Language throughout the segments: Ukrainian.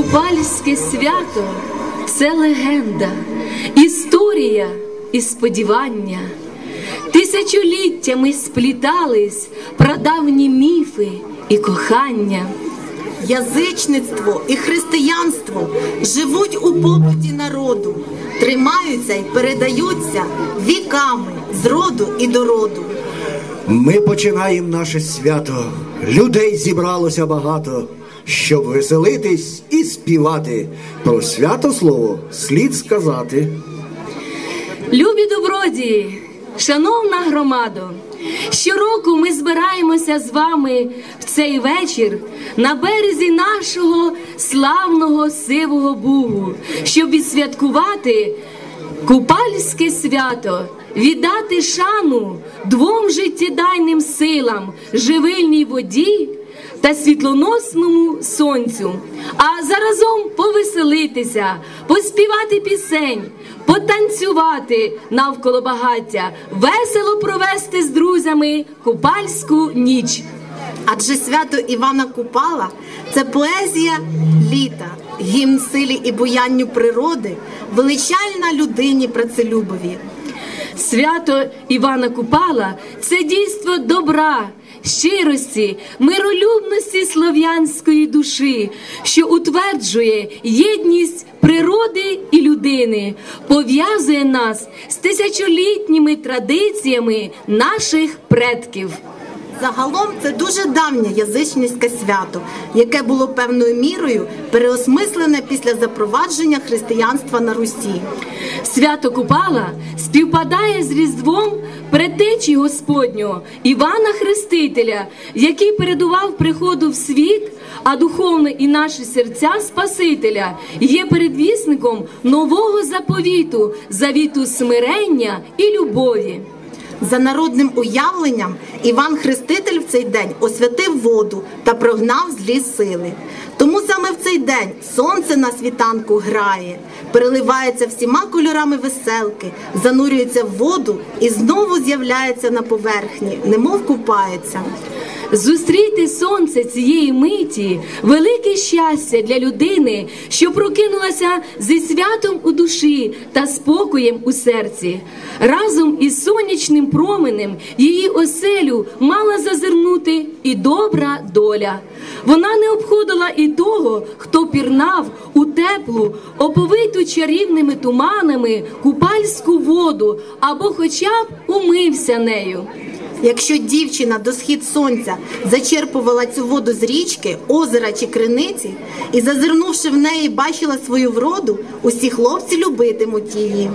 Купальське свято це легенда, історія і сподівання. Тисячоліттями сплітались прадавні міфи і кохання. Язичництво і християнство живуть у побуті народу, тримаються і передаються віками з роду і до роду. Ми починаємо наше свято. Людей зібралося багато, щоб веселитись і співати. Про свято слово слід сказати. Любі добродії, шановна громадо, щороку ми збираємося з вами в цей вечір на березі нашого славного сивого бугу, щоб відсвяткувати купальське свято, віддати шану двом життєдайним силам, живильній воді та світлоносному сонцю, а заразом повеселитися, поспівати пісень, потанцювати навколо багаття, весело провести з друзями купальську ніч. Адже свято Івана Купала це поезія літа, гімн силі і буянню природи, величальна людині працелюбові. Свято Івана Купала це дійство добра, щирості, миролюбності слов'янської душі, що утверджує єдність природи і людини, пов'язує нас з тисячолітніми традиціями наших предків. Загалом це дуже давнє язичницьке свято, яке було певною мірою переосмислене після запровадження християнства на Русі. Свято Купала співпадає з Різдвом предтечі Господнього Івана Хрестителя, який передував приходу в світ, а духовно і наші серця Спасителя є передвісником нового заповіту, завіту смирення і любові. За народним уявленням Іван Хреститель в цей день освятив воду та прогнав злі сили. Тому саме в цей день сонце на світанку грає, переливається всіма кольорами веселки, занурюється в воду і знову з'являється на поверхні, немов купається. Зустріти сонце цієї миті велике щастя для людини, що прокинулася зі святом у душі та спокоєм у серці. Разом із сонячним променем її оселю мала зазирнути і добра доля. Вона не обходила і того, хто пірнав у теплу, оповиту чарівними туманами купальську воду або хоча б умився нею. Якщо дівчина до схід сонця зачерпувала цю воду з річки, озера чи криниці, і зазирнувши в неї, бачила свою вроду, усі хлопці любитимуть її.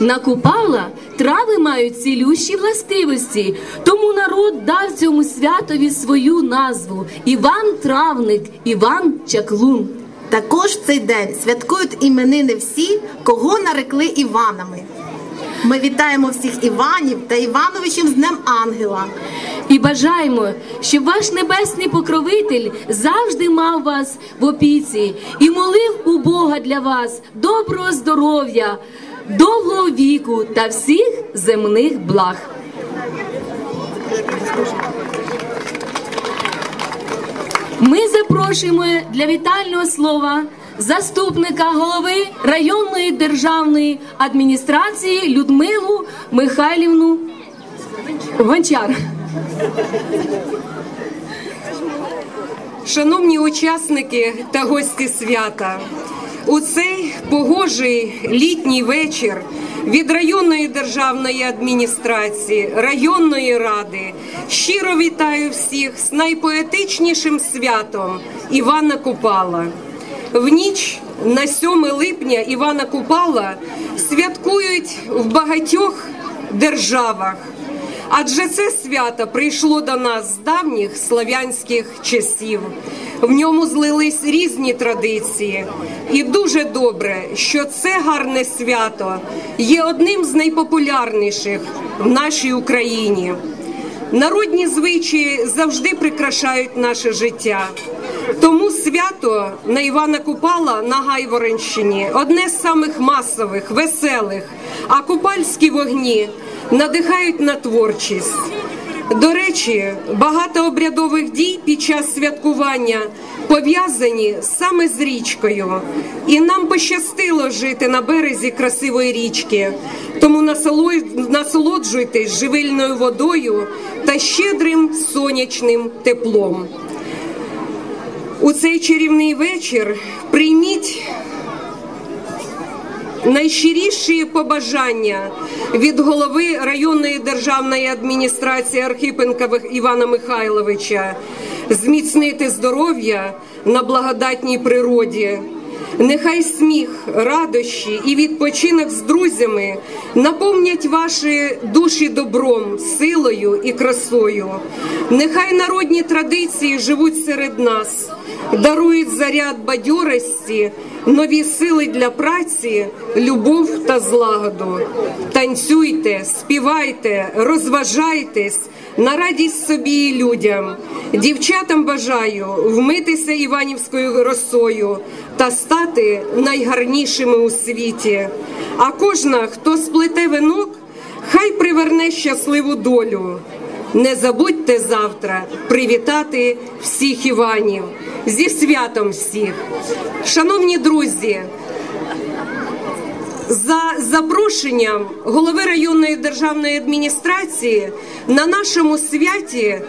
На Купала трави мають цілющі властивості, тому народ дав цьому святові свою назву Іван Травник, Іван Чаклун. Також в цей день святкують іменини всі, кого нарекли Іванами. Ми вітаємо всіх Іванів та Івановичів з Днем Ангела. І бажаємо, щоб ваш небесний покровитель завжди мав вас в опіці і молив у Бога для вас доброго здоров'я, довгого віку та всіх земних благ. Ми запрошуємо для вітального слова заступника голови районної державної адміністрації Людмилу Михайлівну Гончар. Шановні учасники та гості свята, у цей погожий літній вечір від районної державної адміністрації, районної ради щиро вітаю всіх з найпоетичнішим святом Івана Купала. В ніч на 7 липня Івана Купала святкують в багатьох державах. Адже це свято прийшло до нас з давніх слав'янських часів. В ньому злились різні традиції, і дуже добре, що це гарне свято є одним з найпопулярніших в нашій Україні. Народні звичаї завжди прикрашають наше життя. Тому свято на Івана Купала на Гайворонщині одне з самих масових, веселих, а купальські вогні надихають на творчість. До речі, багато обрядових дій під час святкування пов'язані саме з річкою, і нам пощастило жити на березі красивої річки. Тому насолоджуйтесь живильною водою та щедрим сонячним теплом. У цей чарівний вечір прийміть найщиріші побажання від голови районної державної адміністрації Архипенка Івана Михайловича зміцнити здоров'я на благодатній природі. Нехай сміх, радощі і відпочинок з друзями наповнять ваші душі добром, силою і красою. Нехай народні традиції живуть серед нас, дарують заряд бадьорості, нові сили для праці, любов та злагоду. Танцюйте, співайте, розважайтесь на радість собі і людям. Дівчатам бажаю вмитися іванівською росою та стати найгарнішими у світі. А кожна, хто сплете вінок, хай приверне щасливу долю. Не забудьте завтра привітати всіх Іванів зі святом всіх. Шановні друзі, за запрошенням голови районної державної адміністрації на нашому святі